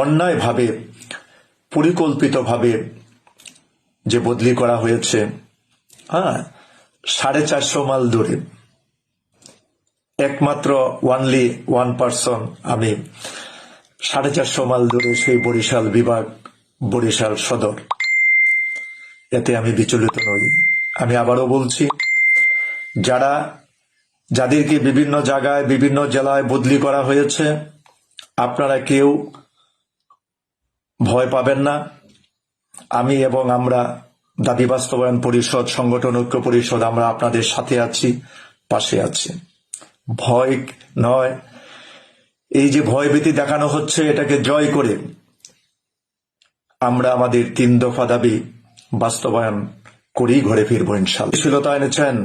অন্যায়ভাবে, পরিকল্পিতভাবে যে বদলি করা হয়েছে হ্যাঁ সাড়ে চারশো মাইল দূরে, একমাত্র ওয়ানলি ওয়ান পার্সন আমি, সাড়ে চারশো মাইল দূরে সেই বরিশাল বিভাগ, বরিশাল সদর। এতে আমি বিচলিত নই। আমি আবারও বলছি, যারা, যাদেরকে বিভিন্ন জায়গায়, বিভিন্ন জেলায় বদলি করা হয়েছে, আপনারা কেউ ভয় পাবেন না। আমি এবং আমরা দাবি বাস্তবায়ন পরিষদ, সংগঠন ঐক্য পরিষদ, আমরা আপনাদের সাথে আছি, পাশে আছি। ভয় নয়, এই যে ভয়ভীতি দেখানো হচ্ছে, এটাকে জয় করে আমরা আমাদের তিন দফা দাবি বাস্তবায়ন করেই ঘরে ফিরবো ইনশাল্লাহ শীলতা এনেছেন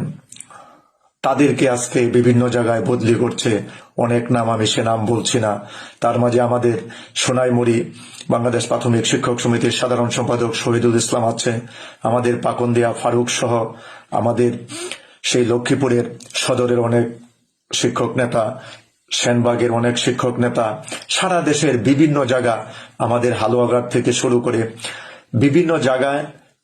তাদেরকে আজকে বিভিন্ন জায়গায় বদলি করছে। অনেক নাম আমি সে নাম বলছি না। তার মাঝে আমাদের সোনাইমুড়ি বাংলাদেশ প্রাথমিক শিক্ষক সমিতির সাধারণ সম্পাদক শহীদুল ইসলাম আছে। আমাদের পাকন্দিয়া ফারুক সহ আমাদের সেই লক্ষ্মীপুরের সদরের অনেক শিক্ষক নেতা, সেনবাগের অনেক শিক্ষক নেতা। সারা দেশের বিভিন্ন জায়গা আমাদের হালুয়াঘাট থেকে শুরু করে বিভিন্ন জায়গায়